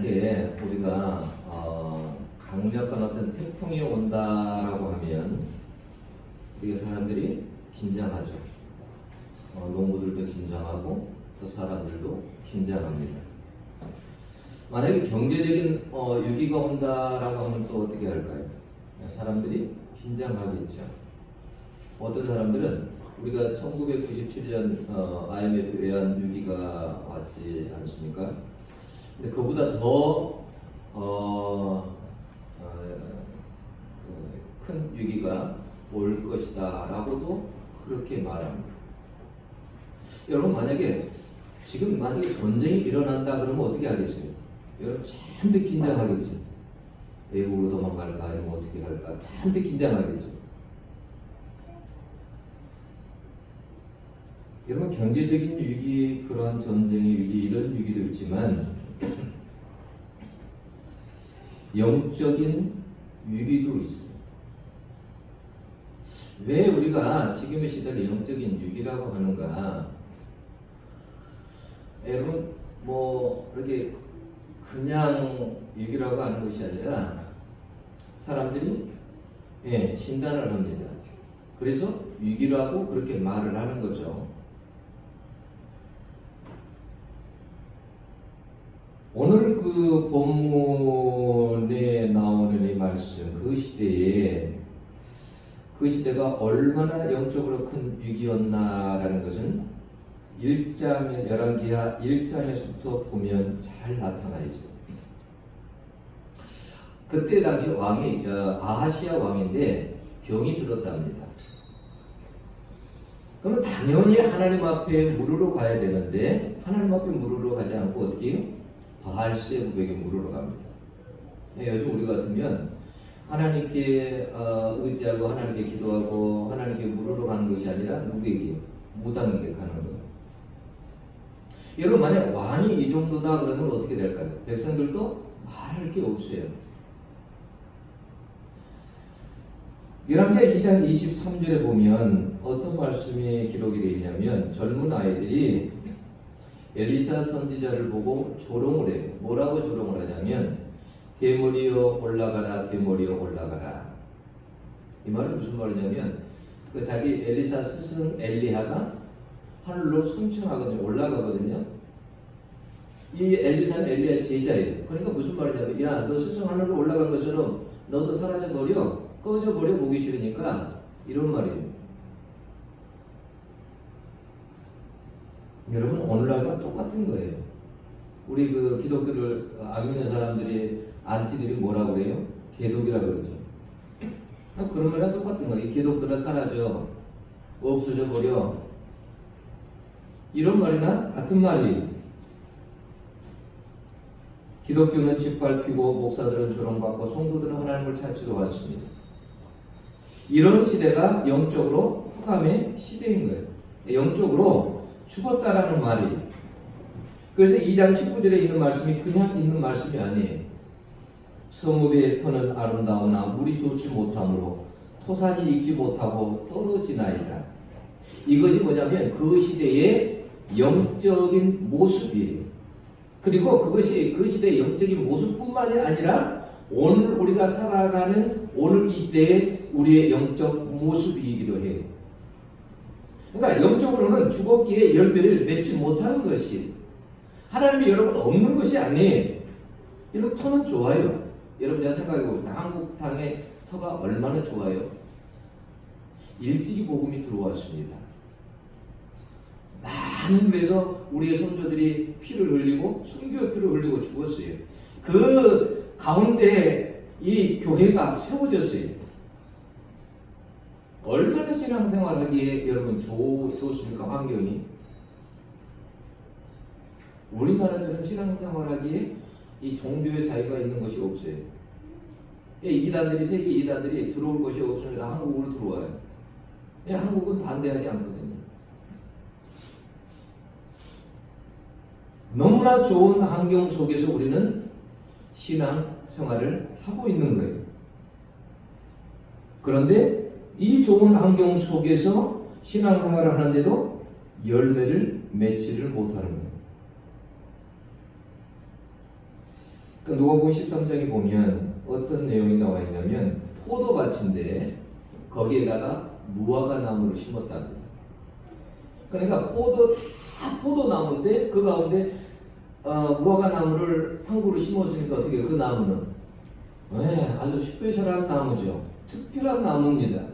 만약에 우리가 어, 강력한 어떤 태풍이 온다라고 하면 우리 사람들이 긴장하죠. 어, 농부들도 긴장하고 또 사람들도 긴장합니다. 만약에 경제적인 어, 위기가 온다라고 하면 또 어떻게 할까요? 사람들이 긴장하겠죠. 어떤 사람들은 우리가 1997년 어, IMF 외환 위기가 왔지 않습니까? 근데 그보다 더 어, 어, 그큰 위기가 올 것이다 라고도 그렇게 말합니다. 여러분 만약에 지금 만약에 전쟁이 일어난다 그러면 어떻게 하겠어요? 여러분 잔뜩 긴장하겠죠. 외국으로 도망갈까 아니면 어떻게 할까 잔뜩 긴장하겠죠. 여러분 경제적인 위기, 그러한 전쟁의 위기 이런 위기도 있지만 영적인 위기도 있어요. 왜 우리가 지금의 시대를 영적인 위기라고 하는가? 여러분 뭐 이렇게 그냥 위기라고 하는 것이 아니라 사람들이 예, 진단을 합니다. 그래서 위기라고 그렇게 말을 하는 거죠. 오늘 그 본문에 나오는 이 말씀, 그 시대에 그 시대가 얼마나 영적으로 큰 위기였나라는 것은 1장, 11기하 1장에서부터 보면 잘 나타나 있어요. 그때 당시 왕이 어, 아하시아 왕인데 병이 들었답니다. 그러면 당연히 하나님 앞에 물으러 가야 되는데 하나님 앞에 물으러 가지 않고 어떻게 해요? 바알세부백에 물으러 갑니다. 네, 요즘 우리 같으면 하나님께 어, 의지하고 하나님께 기도하고 하나님께 물으러 가는 것이 아니라 누구에게 무당에게 가는 거예요. 여러분 만약 왕이 이 정도다 그러면 어떻게 될까요? 백성들도 말할 게 없어요. 열왕기하 2장 23절에 보면 어떤 말씀이 기록이 되어 있냐면 젊은 아이들이 엘리사 선지자를 보고 조롱을 해요. 뭐라고 조롱을 하냐면 대머리여 올라가라 대머리여 올라가라. 이 말은 무슨 말이냐면 그 자기 엘리사 스승 엘리야가 하늘로 승천하거든요. 올라가거든요. 이 엘리사는 엘리야 제자예요. 그러니까 무슨 말이냐면 야너 스승 하늘로 올라간 것처럼 너도 사라져 버려 꺼져 버려 보기 싫으니까 이런 말이에요. 여러분 오늘날과 똑같은 거예요. 우리 그 기독교를 안 믿는 사람들이 안티들이 뭐라고 그래요? 개독이라 그러죠. 그런 거랑 똑같은 거예요. 이 기독교가 사라져 없어져 버려 이런 말이나 같은 말이에요. 기독교는 짓밟히고 목사들은 조롱받고 성도들은 하나님을 찾지도 않습니다. 이런 시대가 영적으로 흑암의 시대인 거예요. 영적으로 죽었다라는 말이. 그래서 2장 19절에 있는 말씀이 그냥 있는 말씀이 아니에요. 성읍의 터는 아름다우나 물이 좋지 못하므로 토산이 익지 못하고 떨어지나이다. 이것이 뭐냐면 그 시대의 영적인 모습이에요. 그리고 그것이 그 시대의 영적인 모습뿐만이 아니라 오늘 우리가 살아가는 오늘 이 시대의 우리의 영적 모습이기도 해요. 그러니까 영적으로는 죽었기에 열매를 맺지 못하는 것이 하나님이 여러분 없는 것이 아니에요. 여러분 터는 좋아요. 여러분 제가 생각해 봅시다. 한국 땅의 터가 얼마나 좋아요? 일찍이 복음이 들어왔습니다. 많은 그래서 우리의 선조들이 피를 흘리고 순교의 피를 흘리고 죽었어요. 그 가운데 이 교회가 세워졌어요. 얼마나 신앙생활하기에 여러분 좋, 좋습니까 환경이? 우리나라처럼 신앙생활하기에 이 종교의 자유가 있는 것이 없어요. 예, 이단들이 세계 이단들이 들어올 것이 없습니다. 한국으로 들어와요. 예, 한국은 반대하지 않거든요. 너무나 좋은 환경 속에서 우리는 신앙 생활을 하고 있는 거예요. 그런데 이 좋은 환경 속에서 신앙 생활을 하는데도 열매를 맺지를 못하는 거예요. 그 누가복음 13장에 보면 어떤 내용이 나와 있냐면 포도밭인데 거기에다가 무화과 나무를 심었답니다. 그러니까 포도 다 포도나무인데 그 가운데 어, 무화과 나무를 한 그루 심었으니까 어떻게 그 나무는 네, 아주 스페셜한 나무죠. 특별한 나무입니다.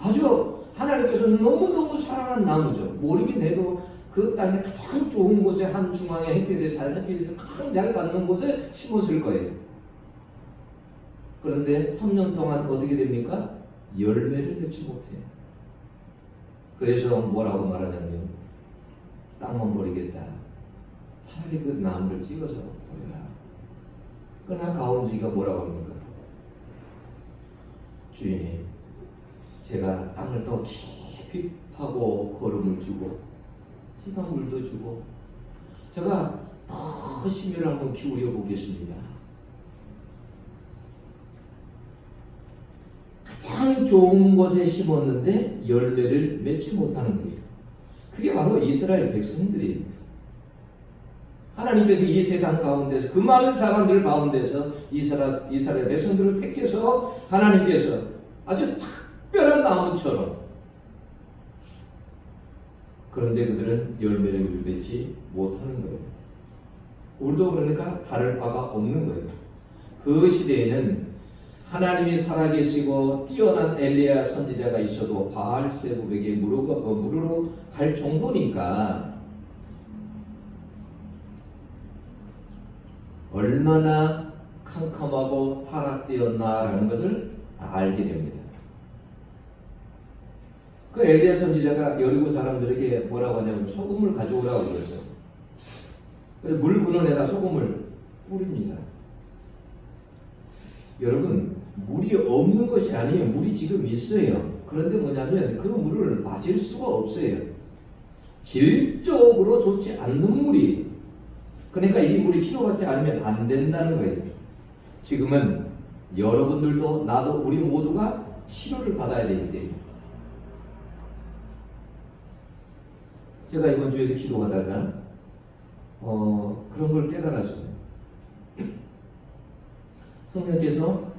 아주 하나님께서 너무너무 사랑한 나무죠. 모르긴 해도 그 땅에 가장 좋은 곳에 한 중앙에 햇빛에 잘 햇빛을 가장 잘 받는 곳에 심었을 거예요. 그런데 3년 동안 어떻게 됩니까? 열매를 맺지 못해요. 그래서 뭐라고 말하냐면 땅만 버리겠다. 차라리 그 나무를 찍어서 버려라. 그러나 가온주의가 뭐라고 합니까? 주인님, 제가 땅을 더 깊이 파고 거름을 주고 제가 물도 주고 제가 더 심혈을 한번 기울여 보겠습니다. 가장 좋은 곳에 심었는데 열매를 맺지 못하는 거예요. 그게 바로 이스라엘 백성들이에요. 하나님께서 이 세상 가운데서 그 많은 사람들 가운데서 이스라엘, 백성들을 택해서 하나님께서 아주 특별한 나무처럼 그런데 그들은 열매를 맺지 못하는 거예요. 우리도 그러니까 다를 바가 없는 거예요. 그 시대에는 하나님이 살아계시고 뛰어난 엘리야 선지자가 있어도 바알 세부에게 무르고, 어, 무르러 갈 정도니까 얼마나 캄캄하고 타락되었나라는 것을 알게 됩니다. 그 엘리야 선지자가 여리고 사람들에게 뭐라고 하냐면 소금을 가져오라고 그러죠. 그래서 물 근원에다 소금을 뿌립니다. 여러분 물이 없는 것이 아니에요. 물이 지금 있어요. 그런데 뭐냐면 그 물을 마실 수가 없어요. 질적으로 좋지 않는 물이. 그러니까 이 물이 치료받지 않으면 안 된다는 거예요. 지금은 여러분들도 나도 우리 모두가 치료를 받아야 되기 때문에. 제가 이번 주에도 기도하다가 어, 그런 걸 깨달았어요. 성령께서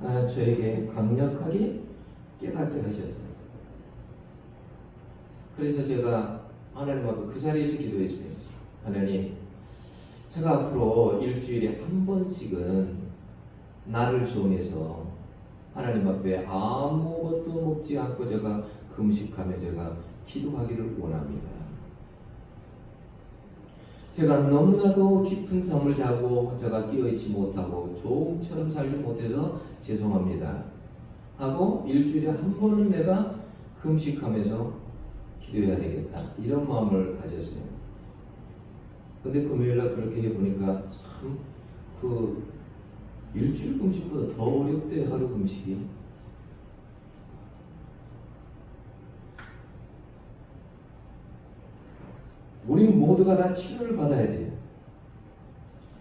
아, 저에게 강력하게 깨닫게 하셨어요. 그래서 제가 하나님 앞에 그 자리에서 기도했어요. 하나님, 제가 앞으로 일주일에 한 번씩은 나를 정해서 하나님 앞에 아무것도 먹지 않고 제가 금식하며 제가 기도하기를 원합니다. 제가 너무나도 깊은 잠을 자고 제가 깨어있지 못하고 조음처럼 살지 못해서 죄송합니다. 하고 일주일에 한 번은 내가 금식하면서 기도해야 되겠다. 이런 마음을 가졌어요. 근데 금요일날 그렇게 해보니까 참 그 일주일 금식보다 더 어렵대 하루 금식이. 우리 모두가 다 치료를 받아야 돼요.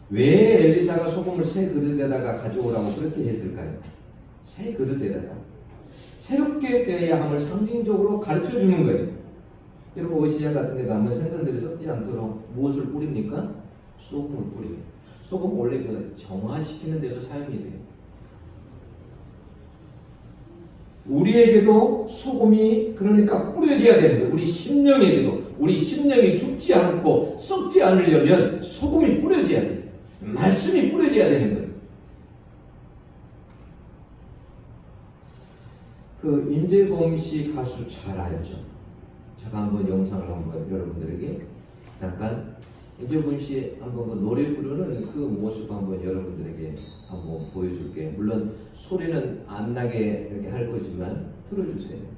왜 엘리사가 소금을 새 그릇에다가 가져오라고 그렇게 했을까요? 새 그릇에다가 새롭게 되어야 함을 상징적으로 가르쳐 주는 거예요. 여러분 오시장 같은 데 가면 생선들이 썩지 않도록 무엇을 뿌립니까? 소금을 뿌려요. 소금 원래 그 정화시키는 데도 사용이 돼요. 우리에게도 소금이 그러니까 뿌려져야 되는 거예요. 우리 심령에게도 우리 심령이 죽지 않고 썩지 않으려면 소금이 뿌려져야 돼요. 말씀이 뿌려져야 되는 거예요. 그 임재범 씨 가수 잘 알죠? 제가 한번 영상을 한번 여러분들에게 잠깐 임재범 씨 한번 그 노래 부르는 그 모습 한번 여러분들에게 한번 보여줄게. 물론 소리는 안 나게 이렇게 할 거지만 틀어주세요.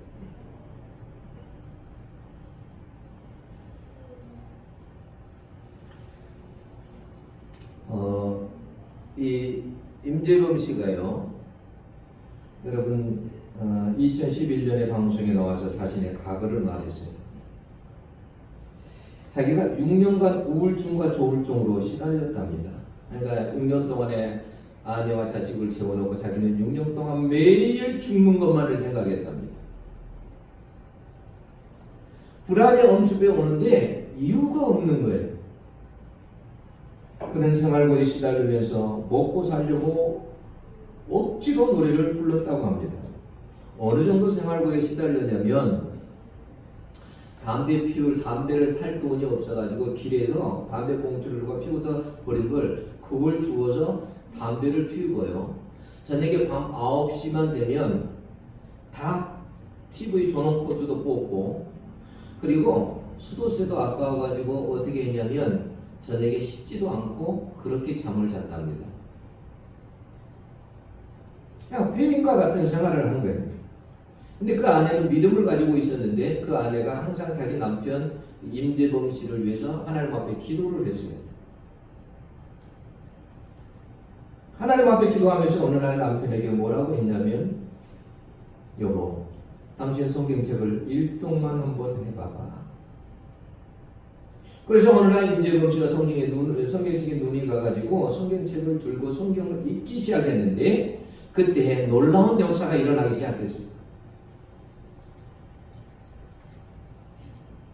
어, 이 임재범 씨가요, 여러분, 어, 2011년에 방송에 나와서 자신의 과거를 말했어요. 자기가 6년간 우울증과 조울증으로 시달렸답니다. 그러니까 6년 동안에 아내와 자식을 재워놓고 자기는 6년 동안 매일 죽는 것만을 생각했답니다. 불안이 엄습해 오는데 이유가 없는 거예요. 그런 생활고에 시달리면서 먹고 살려고 억지로 노래를 불렀다고 합니다. 어느 정도 생활고에 시달렸냐면 담배 피울 담배를 살 돈이 없어가지고 길에서 담배 봉투를 피우다 버린 걸 그걸 주워서 담배를 피우고요. 저녁에 밤 9시만 되면 다 TV 전원 코드도 뽑고 그리고 수도세도 아까워가지고 어떻게 했냐면 저녁에 씻지도 않고 그렇게 잠을 잤답니다. 그냥 폐인과 같은 생활을 한 거예요. 근데 그 아내는 믿음을 가지고 있었는데 그 아내가 항상 자기 남편 임재범 씨를 위해서 하나님 앞에 기도를 했어요. 하나님 앞에 기도하면서 어느 날 남편에게 뭐라고 했냐면 여보 당신 성경책을 일동만 한번 해봐봐. 그래서 어느 날 임재범 씨가 성경에 눈, 성경책에 눈이 가가지고 성경책을 들고 성경을 읽기 시작했는데 그때 놀라운 역사가 일어나기 시작했어요.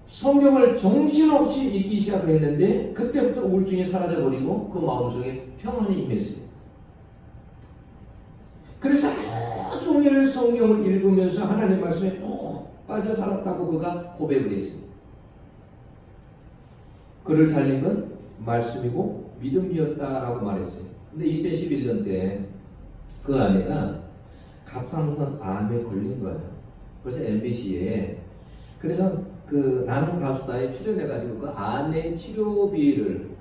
성경을 정신없이 읽기 시작했는데 그때부터 우울증이 사라져버리고 그 마음속에 평안이 임했어요. 그래서 하루 종일 성경을 읽으면서 하나님 말씀에 푹 빠져 살았다고 그가 고백을 했습니다. 그를 살린 건 말씀이고 믿음이었다라고 말했어요. 근데 2011년 때 그 아내가 갑상선 암에 걸린 거예요. 그래서 MBC에 그래서 그 나는 가수다에 출연해가지고 그 아내 치료비를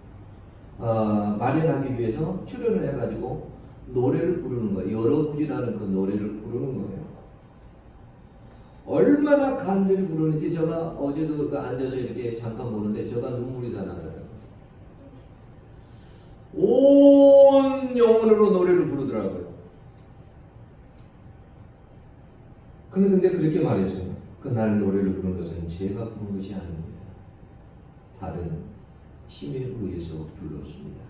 어, 마련하기 위해서 출연을 해가지고 노래를 부르는 거예요. 여러 분이라는 그 노래를 부르는 거예요. 얼마나 간절히 부르는지 제가 어제도 그 앉아서 이렇게 잠깐 보는데 제가 눈물이 다 나더라고요. 온 영혼으로 노래를 부르더라고요. 근데 근데 그렇게 말했어요. 그날 노래를 부르는 것은 제가 부른 것이 아닙니다. 다른 힘에 의해서 불렀습니다.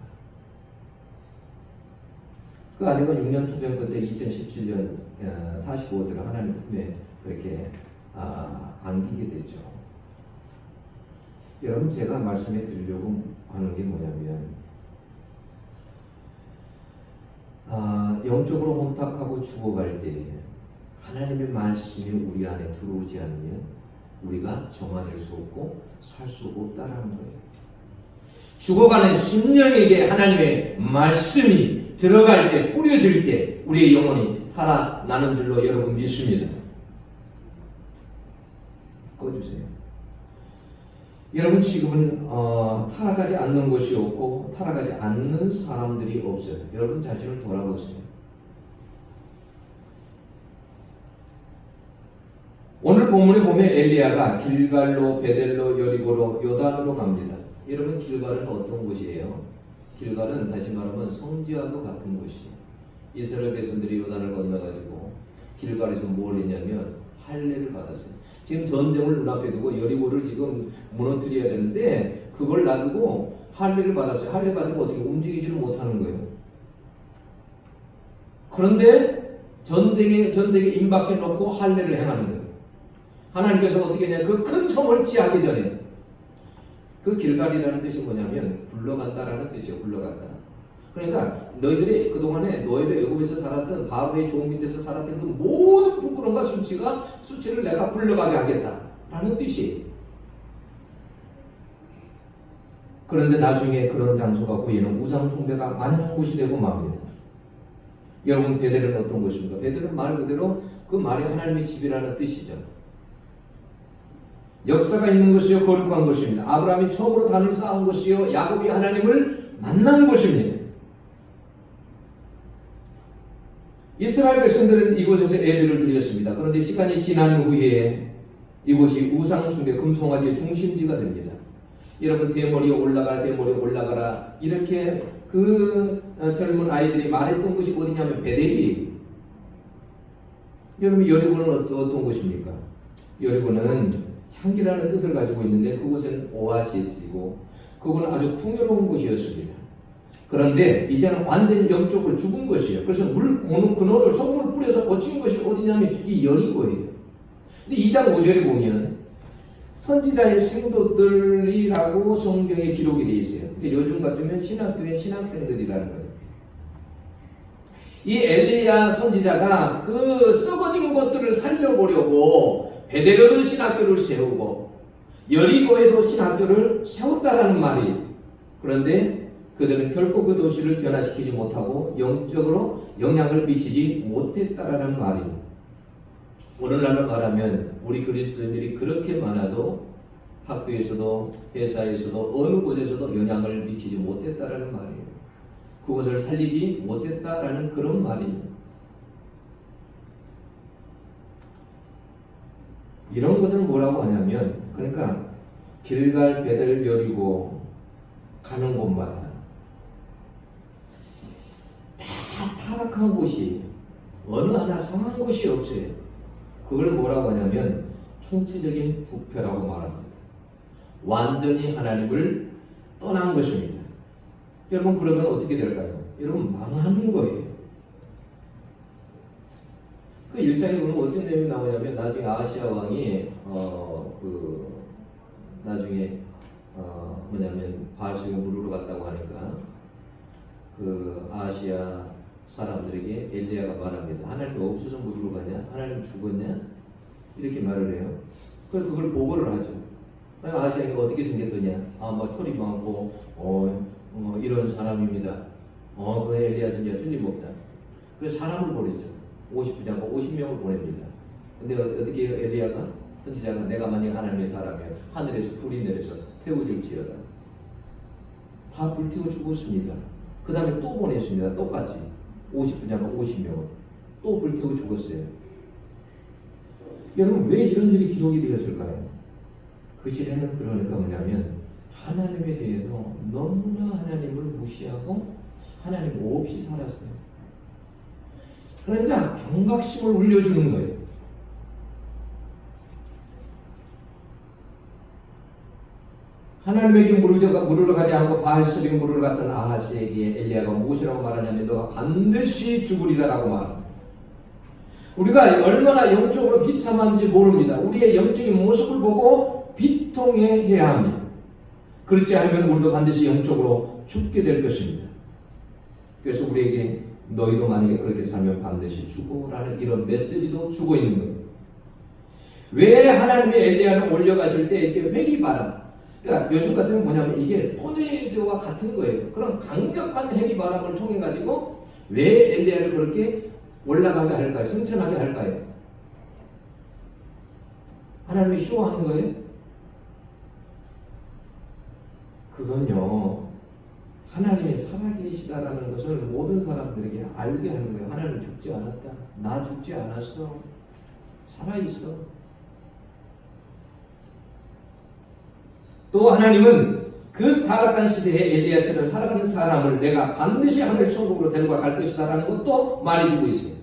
그 아내가 6년 투병 끝에 2017년 45세를 하나님 품에 그렇게 아, 안기게 되죠. 여러분 제가 말씀해 드리려고 하는 게 뭐냐면 아, 영적으로 혼탁하고 죽어갈 때 하나님의 말씀이 우리 안에 들어오지 않으면 우리가 정화될 수 없고 살 수 없다라는 거예요. 죽어가는 심령에게 하나님의 말씀이 들어갈 때 뿌려질 때 우리의 영혼이 살아나는 줄로 여러분 믿습니다. 꺼주세요. 여러분 지금은 어, 타락하지 않는 것이 없고 타락하지 않는 사람들이 없어요. 여러분 자신을 돌아보세요. 오늘 본문에 보면 엘리야가 길갈로 베델로 여리고로 요단으로 갑니다. 여러분 길갈은 어떤 곳이에요? 길갈은 다시 말하면 성지와도 같은 곳이에요. 이스라엘 백성들이 요단을 건너가지고 길갈에서 뭘 했냐면 할례를 받았어요. 지금 전쟁을 눈앞에 두고 여리고를 지금 무너뜨려야 되는데 그걸 놔두고 할례를 받았어요. 할례 받으면 어떻게 움직이지를 못하는 거예요. 그런데 전쟁에 전쟁에 임박해 놓고 할례를 행하는 거예요. 하나님께서 어떻게 했냐 그 큰 성을 취하기 전에 그 길갈이라는 뜻이 뭐냐면 굴러간다라는 뜻이에요. 굴러간다. 그러니까 너희들이 그동안에 너희들 애굽에서 살았던 바로의 종 밑에서 살았던 그 모든 부끄러움과 수치가 수치를 내가 굴러가게 하겠다라는 뜻이에요. 그런데 나중에 그런 장소가 후에는 우상 숭배가 많은 곳이 되고 맙니다. 여러분 베델은 어떤 곳입니까? 베델은 말 그대로 그 말이 하나님의 집이라는 뜻이죠. 역사가 있는 것이요 거룩한 것입니다. 아브라함이 처음으로 단을 쌓은 것이요 야곱이 하나님을 만난 것입니다. 이스라엘 백성들은 이곳에서 예배를 드렸습니다. 그런데 시간이 지난 후에 이곳이 우상 숭배 금송아지의 중심지가 됩니다. 여러분 대머리에 올라가라 대머리에 올라가라 이렇게 그 젊은 아이들이 말했던 곳이 어디냐면 베델이 여러분 여리고는 어떤 곳입니까? 여리고는 향기라는 뜻을 가지고 있는데 그곳은 오아시스이고 그곳은 아주 풍요로운 곳이었습니다. 그런데 이제는 완전히 영적으로 죽은 것이에요. 그래서 물 근원을 소금을 뿌려서 고친 것이 어디냐면 이 여리고예요. 근데 2장 5절에 보면 선지자의 생도들이라고 성경에 기록이 되어 있어요. 근데 요즘 같으면 신학교의 신학생들이라는 거예요. 이 엘리야 선지자가 그 썩어진 것들을 살려보려고 베데로도 신학교를 세우고 여리고에도 신학교를 세웠다라는 말이 그런데 그들은 결코 그 도시를 변화시키지 못하고 영적으로 영향을 미치지 못했다라는 말이에요. 오늘날로 말하면 우리 그리스도인들이 그렇게 많아도 학교에서도 회사에서도 어느 곳에서도 영향을 미치지 못했다라는 말이에요. 그것을 살리지 못했다라는 그런 말이에요. 이런 것은 뭐라고 하냐면 그러니까 길갈 배들 여리고 가는 곳마다 다 타락한 곳이 어느 하나 상한 곳이 없어요. 그걸 뭐라고 하냐면 총체적인 부패라고 말합니다. 완전히 하나님을 떠난 것입니다. 여러분 그러면 어떻게 될까요? 여러분 망하는 거예요. 그 일장에 보면 어떤 내용이 나오냐면 나중에 아시아 왕이 어 그 나중에 어 뭐냐면 바알색에 물으러 갔다고 하니까 그 아시아 사람들에게 엘리야가 말합니다. 하나님 없어서 물으러 가냐? 하나님 죽었냐? 이렇게 말을 해요. 그래서 그걸 보고를 하죠. 아시아가 어떻게 생겼더냐? 아, 뭐 털이 많고 어, 어, 이런 사람입니다. 어, 그 엘리야 선지가 틀림없다. 그래서 사람을. 50분이 아니고 50명을 보냅니다. 근데 어- 어떻게? 엘리야가 선지자가 내가 만약 하나님의 사람이면 하늘에서 불이 내려서 태워줄지어다. 다 불태워 죽었습니다. 그 다음에 또 보냈습니다. 똑같이 50분이 아니고 50명을 또 불태워 죽었어요. 여러분 왜 이런 일이 기록이 되었을까요? 그 시대는 그러니까 뭐냐면 하나님에 대해서 너무나 하나님을 무시하고 하나님 없이 살았어요. 그러니까 경각심을 울려주는 거예요. 하나님에게 물으러 가지 않고 바알스에게 물으러 갔던 아하스에게 엘리야가 무엇이라고 말하냐면 반드시 죽으리라라고 말합니다. 우리가 얼마나 영적으로 비참한지 모릅니다. 우리의 영적인 모습을 보고 비통해야 합니다. 그렇지 않으면 우리도 반드시 영적으로 죽게 될 것입니다. 그래서 우리에게 너희도 만약에 그렇게 살면 반드시 죽어라는 이런 메시지도 주고 있는 거예요. 왜 하나님이 엘리야를 올려가실 때 이렇게 회기 바람, 그러니까 요즘 같은 건 뭐냐면 이게 토네이도와 같은 거예요. 그런 강력한 회기바람을 통해 가지고 왜 엘리야를 그렇게 올라가게 할까요? 승천하게 할까요? 하나님이 쇼하는 거예요? 그건요, 하나님이 살아계시다라는 것을 모든 사람들에게 알게 하는 거예요. 하나님 죽지 않았다. 나 죽지 않았어. 살아있어. 또 하나님은 그 타락한 시대에 엘리야처럼 살아가는 사람을 내가 반드시 하늘 천국으로 데려가 갈 것이다라는 것도 말해주고 있어요.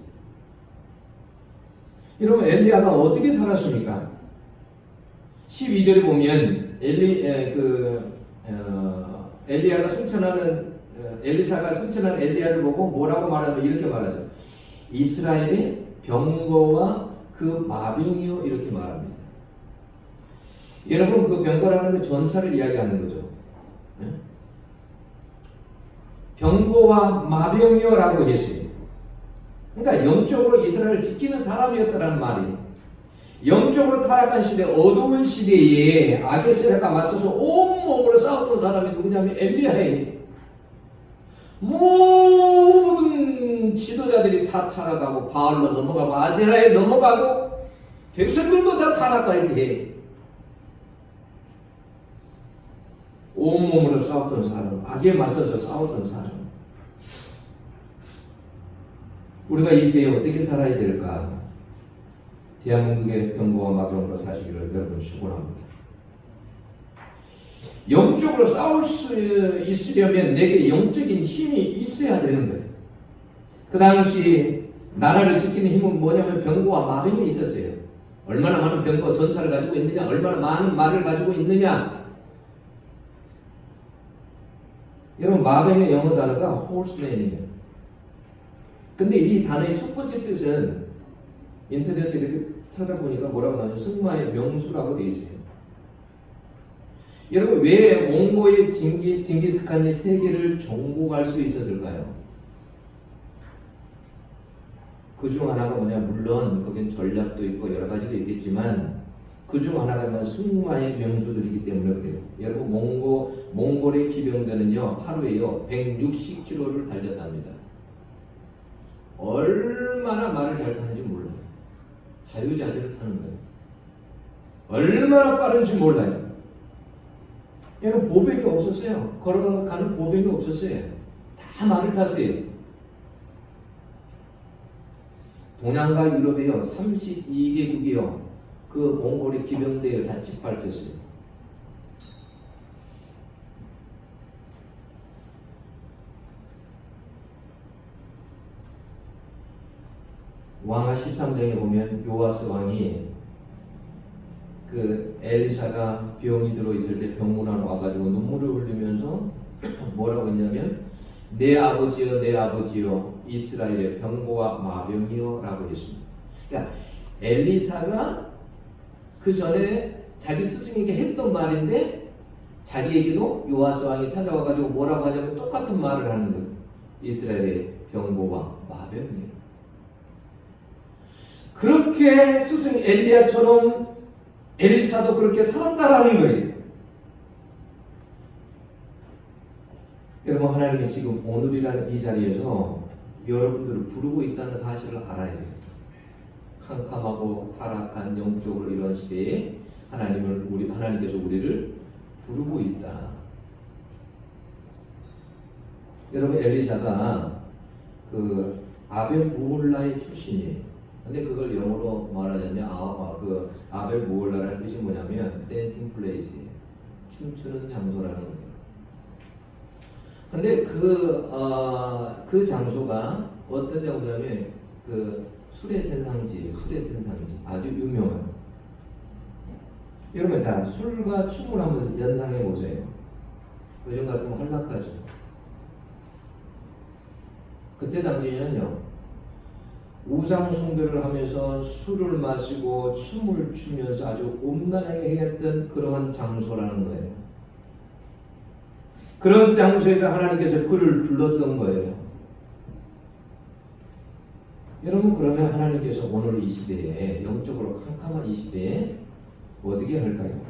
여러분 엘리야가 어떻게 살았습니까? 12절에 보면 엘리 에, 그 어, 엘리야가 승천하는 어, 엘리사가 승천한 엘리야를 보고 뭐라고 말하면 이렇게 말하죠. 이스라엘의 병거와 그 마병이요 이렇게 말합니다. 여러분 그 병거라는 그 전차를 이야기하는 거죠. 예? 병거와 마병이요라고 했어요. 그러니까 영적으로 이스라엘을 지키는 사람이었다는 말이 영적으로 타락한 시대, 어두운 시대에 세력과 맞춰서 온몸으로 싸웠던 사람이 누구냐면 엘리야예요. 모든 지도자들이 다 타락하고 바알로 넘어가고 아세라에 넘어가고 백성들도 다 타락할 때 온몸으로 싸웠던 사람, 악에 맞서서 싸웠던 사람. 우리가 이 시대에 어떻게 살아야 될까? 대한민국의 병거와 마병으로 사시기를 여러분 축원합니다. 영적으로 싸울 수 있으려면 내게 영적인 힘이 있어야 되는 거예요. 그 당시 나라를 지키는 힘은 뭐냐면 병거와 마병이 있었어요. 얼마나 많은 병거 전차를 가지고 있느냐, 얼마나 많은 말을 가지고 있느냐. 여러분 마병의 영어 단어가 horseman이에요. 근데 이 단어의 첫 번째 뜻은 인터넷에 이렇게 찾아보니까 뭐라고 나오냐 승마의 명수라고 되어 있어요. 여러분 왜 몽고의 징기, 징기스칸이 세계를 정복할 수 있었을까요? 그중 하나가 뭐냐 물론 거긴 전략도 있고 여러 가지도 있겠지만 그중 하나가 뭐 승마의 명수들이기 때문에 그래요. 여러분 몽고 몽골의 기병대는요 하루에요 160km를 달렸답니다. 얼마나 말을 잘 타는지 몰라요. 자유자재를 타는 거예요. 얼마나 빠른지 몰라요. 얘는 보병이 없었어요. 걸어가는 보병이 없었어요. 다 말을 탔어요. 동양과 유럽에요 32개국이요 그 몽골의 기병대에 다 짓밟혔어요. 왕하 13장에 보면 요아스 왕이 그 엘리사가 병이 들어 있을 때 병문안 와가지고 눈물을 흘리면서 뭐라고 했냐면 내 아버지여 내 아버지여 이스라엘의 병고와 마병이여 라고 했습니다. 그러니까 엘리사가 그 전에 자기 스승에게 했던 말인데 자기에게도 요아스 왕이 찾아와가지고 뭐라고 하냐면 똑같은 말을 하는 거예요. 이스라엘의 병고와 마병이에요. 그렇게 스승 엘리야처럼 엘리사도 그렇게 살았다라는 거예요. 여러분 하나님이 지금 오늘이라는 이 자리에서 여러분들을 부르고 있다는 사실을 알아야 돼요. 캄캄하고 타락한 영적으로 이런 시대에 하나님을 우리 하나님께서 우리를 부르고 있다. 여러분 엘리사가 그 아벨 무홀라의 출신이에요. 근데 그걸 영어로 말하자면 아, 아, 그 아벨 무홀라라는 뜻이 뭐냐면 댄싱 플레이스예요. 춤추는 장소라는 거예요. 근데 그, 어, 그 장소가 어떤 장소냐면 그 술의 sen상지, 술의 sen상지 아주 유명한. 여러분 자 술과 춤을 한번 연상해 보세요. 요즘 같으면 헐락하죠. 그때 당시에는요 우상 숭배를 하면서 술을 마시고 춤을 추면서 아주 음란하게 했던 그러한 장소라는 거예요. 그런 장소에서 하나님께서 그를 불렀던 거예요. 여러분 그러면 하나님께서 오늘 이 시대에 영적으로 캄캄한 이 시대에 어떻게 할까요?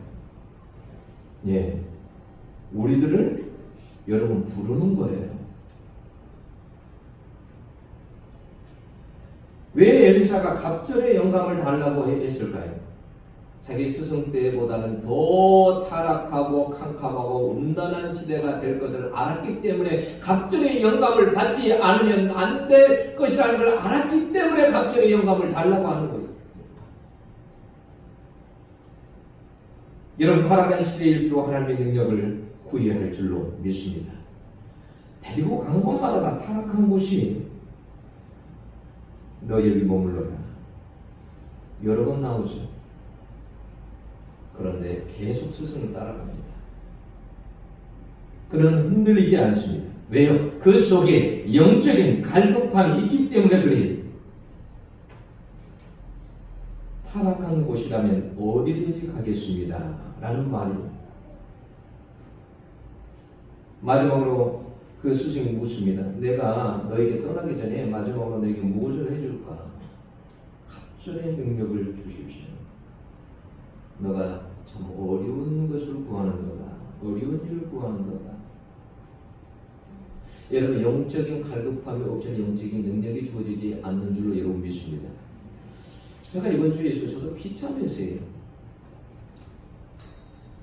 예, 우리들을 여러분 부르는 거예요. 왜 엘리사가 갑절의 영감을 달라고 했을까요? 자기 스승 때보다는 더 타락하고 캄캄하고 음란한 시대가 될 것을 알았기 때문에 갑절의 영감을 받지 않으면 안 될 것이라는 걸 알았기 때문에 갑절의 영감을 달라고 하는 거예요. 이런 타락한 시대일수록 하나님의 능력을 구해야 할 줄로 믿습니다. 데리고 간 곳마다 다 타락한 곳이 너 여기 머물러라. 여러 번 나오죠. 그런데 계속 스승을 따라갑니다. 그는 흔들리지 않습니다. 왜요? 그 속에 영적인 갈급함이 있기 때문에 그래요. 타락한 곳이라면 어디든지 가겠습니다. 라는 말입니다. 마지막으로 그 스승이 묻습니다. 내가 너에게 떠나기 전에 마지막으로 너에게 무엇을 해줄까? 갑절의 능력을 주십시오. 너가 참 어려운 것을 구하는 거다. 어려운 일을 구하는 거다. 여러분 영적인 갈급함이 없으면 영적인 능력이 주어지지 않는 줄로 여러분 믿습니다. 제가 이번 주에 저도 비참했어요.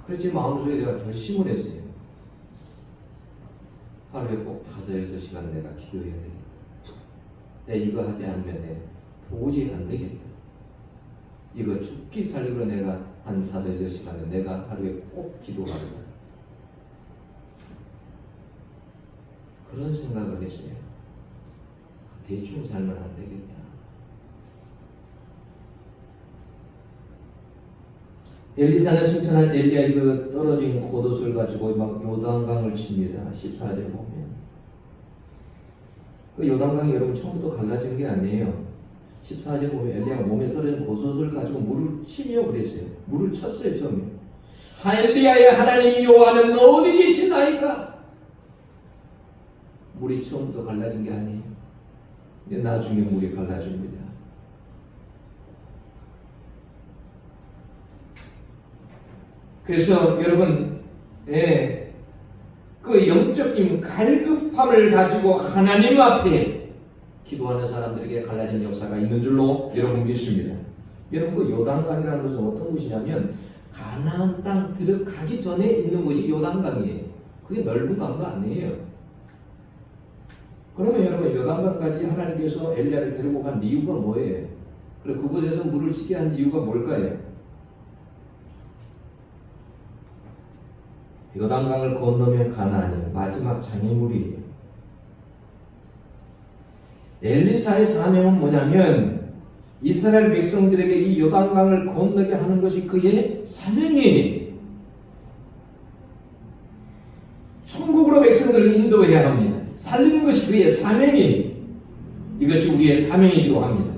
그래서 제 마음속에 내가 결심을 했어요. 하루에 꼭 다섯 여섯 시간 내가 기도해야 돼. 내가 이거 하지 않으면 내 도저히 안 되겠다. 이거 죽기 살기로 내가 한 다섯 여섯 시간을 내가 하루에 꼭 기도하겠다. 그런 생각을 했어요. 대충 살면 안 되겠다. 엘리사는 승천한 엘리야의 그 떨어진 겉옷을 가지고 막 요단강을 칩니다. 14절 보면. 그 요단강이 여러분 처음부터 갈라진 게 아니에요. 14절 보면 엘리야가 몸에 떨어진 겉옷을 가지고 물을 치며 그랬어요. 물을 쳤어요, 처음에. 할리아의 하나님 여호와는 어디 계시나이까? 물이 처음부터 갈라진 게 아니에요. 나중에 물이 갈라집니다. 그래서 여러분, 예, 그 영적인 갈급함을 가지고 하나님 앞에 기도하는 사람들에게 갈라진 역사가 있는 줄로 여러분 믿습니다. 여러분 그 요단강이라는 것은 어떤 곳이냐면 가나안 땅 들어가기 전에 있는 곳이 요단강이에요. 그게 넓은 강도 아니에요. 그러면 여러분 요단강까지 하나님께서 엘리야를 데리고 간 이유가 뭐예요? 그리고 그곳에서 물을 치게 한 이유가 뭘까요? 요단강을 건너면 가나안이 마지막 장애물이에요. 엘리사의 사명은 뭐냐면 이스라엘 백성들에게 이 요단강을 건너게 하는 것이 그의 사명이에요. 천국으로 백성들을 인도해야 합니다. 살리는 것이 그의 사명이에요. 이것이 우리의 사명이기도 합니다.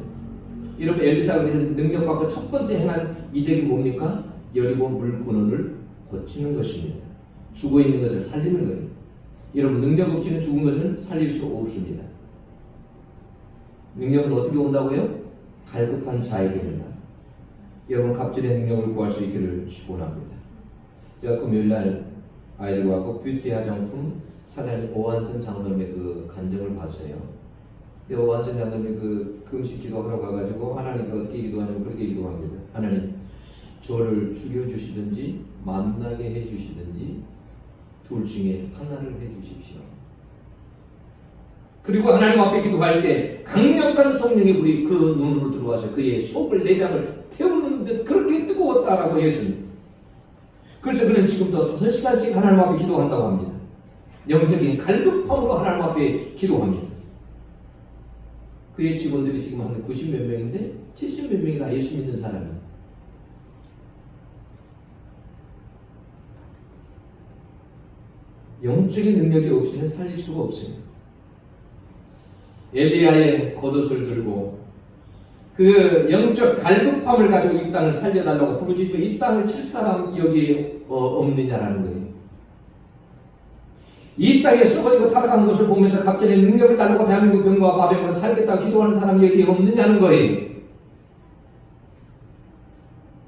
여러분 엘리사가 그래서 능력받고 첫 번째 행한 이적이 뭡니까? 여리고 물 근원을 고치는 것입니다. 죽어 있는 것을 살리는 거예요. 여러분 능력 없이는 죽은 것을 살릴 수 없습니다. 능력은 어떻게 온다고요? 갈급한 자에게입니다. 여러분 갑절의 능력을 구할 수 있기를 축원합니다. 제가 금요일날 아이들과 그 뷰티 화장품 사장님 오한천 장로님의 그 간증을 봤어요. 오한천 장로님이 그 금식 기도 하러 가가지고 하나님께 어떻게 기도하냐면 그렇게 기도합니다. 하나님 저를 죽여주시든지 만나게 해주시든지 둘 중에 하나를 해주십시오. 그리고 하나님 앞에 기도할 때 강력한 성령의 불이 그 눈으로 들어와서 그의 속을 내장을 태우는 듯 그렇게 뜨거웠다라고 했습니다. 그래서 그는 지금도 다섯 시간씩 하나님 앞에 기도한다고 합니다. 영적인 갈급함으로 하나님 앞에 기도합니다. 그의 직원들이 지금 한 90 몇 명인데 70 몇 명이 다 예수 믿는 사람이에요. 영적인 능력이 없이는 살릴 수가 없어요. 엘리야의 겉옷을 들고 그 영적 갈급함을 가지고 이 땅을 살려달라고 부르짖고 이 땅을 칠 사람 여기 어, 없느냐라는 거예요. 이 땅에 썩어지고 타락한 것을 보면서 갑자기 능력을 달라고 대한민국 병과 바병으로 살겠다고 기도하는 사람이 여기 없느냐는 거예요.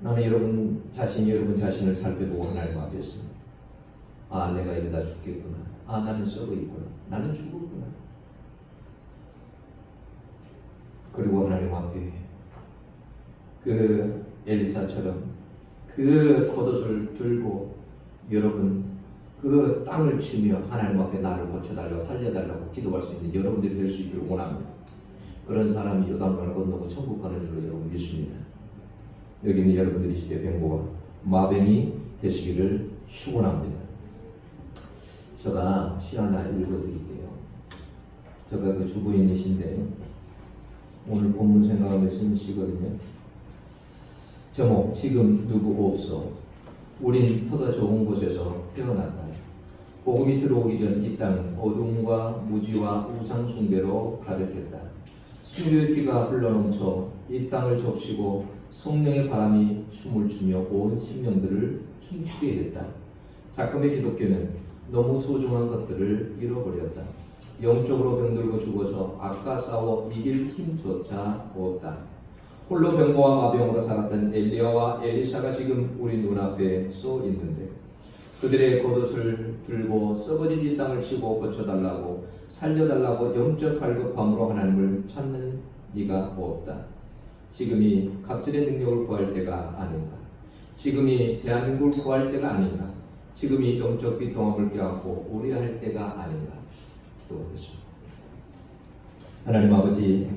나는 여러분 자신이 여러분 자신을 살펴보고 하나님 앞에 있습니다. 아 내가 이러다 죽겠구나. 아 나는 썩어 있구나. 나는 죽었구나. 그리고 하나님 앞에 그 엘리사처럼 그 겉옷을 들고 여러분 그 땅을 치며 하나님 앞에 나를 고쳐달라고 살려달라고 기도할 수 있는 여러분들이 될 수 있기를 원합니다. 그런 사람이 요단강을 건너고 천국 가는 줄로 여러분 믿습니다. 여기 있는 여러분들이 시대 병고와 마병이 되시기를 축원합니다. 제가 시 하나 읽어드릴게요. 제가 그 주부인이신데 오늘 본문 생각하면서 쓴 시거든요. 제목 지금 누구 없어. 우린 터더 좋은 곳에서 태어났다. 복음이 들어오기 전 이 땅은 어둠과 무지와 우상 숭배로 가득했다. 순교의 피가 흘러넘쳐 이 땅을 적시고 성령의 바람이 춤을 추며 온 심령들을 춤추게 했다. 작금의 기독교는 너무 소중한 것들을 잃어버렸다. 영적으로 병들고 죽어서 아까 싸워 이길 힘조차 없다. 홀로 병고와 마병으로 살았던 엘리야와 엘리사가 지금 우리 눈앞에 써 있는데 그들의 겉옷을 들고 썩어진 이 땅을 치고 고쳐달라고 살려달라고 영적 갈급함으로 하나님을 찾는 이가 없다. 지금이 갑질의 능력을 구할 때가 아닌가. 지금이 대한민국을 구할 때가 아닌가. 지금이 영적 비통함을 껴안고 우려할 때가 아닌가. 기도하겠습니다. 하나님 아버지,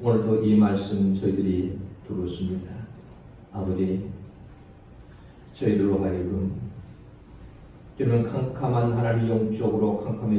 오늘도 이 말씀 저희들이 들었습니다. 아버지, 저희들로 하여금 이런 캄캄한 하나님의 영적으로 캄캄해